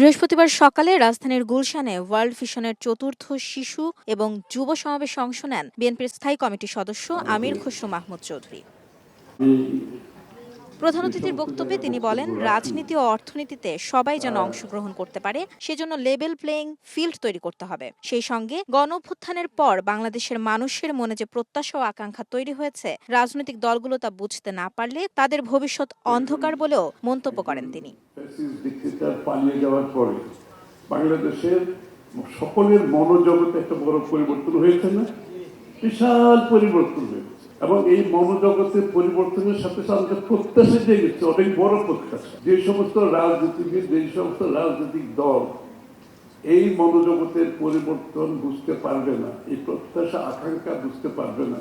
বৃহস্পতিবার সকালে রাজধানীর গুলশানে ওয়ার্ল্ড ভিশনের চতুর্থ শিশু এবং যুব সমাবেশে অংশ নেন বিএনপির স্থায়ী কমিটির সদস্য আমির খসরু মাহমুদ চৌধুরী। প্রধান অতিথির বক্তব্যে তিনি বলেন, রাজনীতি ও অর্থনীতিতে সবাই যেন অংশগ্রহণ করতে পারে, সেজন্য লেভেল প্লেইং ফিল্ড তৈরি করতে হবে। সেই সঙ্গে গণ অভ্যুত্থানের পর বাংলাদেশের মানুষের মনে যে প্রত্যাশা ও আকাঙ্ক্ষা তৈরি হয়েছে, রাজনৈতিক দলগুলো তা বুঝতে না পারলে তাদের ভবিষ্যৎ অন্ধকার বলেও মন্তব্য করেন তিনি। পালিয়ে বাংলাদেশের সকলের মনোজগতে একটা বড় পরিবর্তন হয়েছে না? বিশাল পরিবর্তন হয়েছে। এবং এই মনোজগতের পরিবর্তনের সাথে সাথে আমাদের প্রত্যাশা জেগেছে অনেক বড় প্রত্যাশা। যে সমস্ত রাজনীতিবিদ যে সমস্ত রাজনৈতিক দল এই মনোজগতের পরিবর্তন বুঝতে পারবে না এই প্রত্যাশা আকাঙ্ক্ষা বুঝতে পারবে না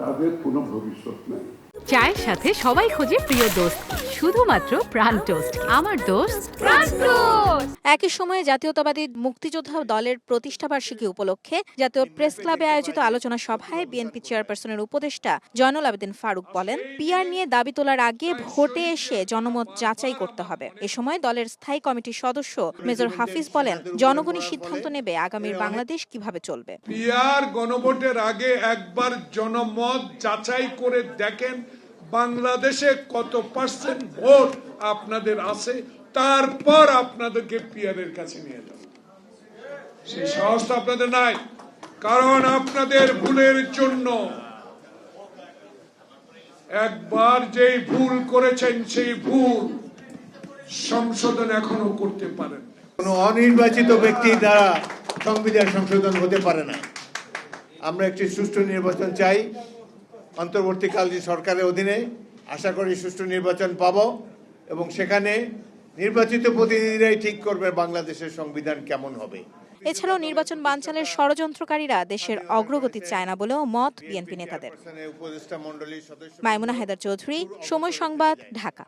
তাদের কোনো ভবিষ্যৎ নেই। চায়ের সাথে সবাই খোঁজে প্রিয় দোস্ত শুধুমাত্র প্রাণ টোস্ট। আমার দোস্ত প্রাণ টোস্ট। একই সময়ে জাতীয়তাবাদী মুক্তিযোদ্ধা দলের প্রতিষ্ঠাবার্ষিকী উপলক্ষে জাতীয় প্রেস ক্লাবে আয়োজিত আলোচনা সভায় বিএনপি চেয়ারপারসনের উপদেষ্টা জয়নুল আবেদিন ফারুক বলেন, পিআর নিয়ে দাবি তোলার আগে ভোটে এসে জনমত যাচাই করতে হবে। এ সময় দলের স্থায়ী কমিটির সদস্য মেজর হাফিজ বলেন, জনগণই সিদ্ধান্ত নেবে আগামীর বাংলাদেশ কীভাবে চলবে। পিয়ার গণভোটের আগে একবার জনমত যাচাই করে দেখেন বাংলাদেশে কত পার্সেন্ট ভোট আপনাদের আছে তারপর আপনাদেরকে পিয়ারের কাছে নিয়ে যাব। সেই সাহস তো আপনাদের নাই, কারণ আপনাদের ভুলের জন্য একবার যেই ভুল করেছেন, সেই ভুল সংশোধন এখনও করতে পারেন। কোনো অনির্বাচিত ব্যক্তি দ্বারা সংবিধান সংশোধন হতে পারে না। আমরা একটি সুষ্ঠু নির্বাচন চাই। অন্তর্বর্তীকাল যে সরকারের অধীনে আশা করি সুষ্ঠু নির্বাচন পাব এবং সেখানে নির্বাচিত প্রতিনিধিরাই ঠিক করবে বাংলাদেশের সংবিধান কেমন হবে। এছাড়াও নির্বাচন বানচালের ষড়যন্ত্রকারীরা দেশের অগ্রগতি চায় না বলেও মত বিএনপি নেতাদের। উপদেষ্টা মন্ডলীর সদস্য মাইমুনা হায়দার চৌধুরী সময় সংবাদ ঢাকা।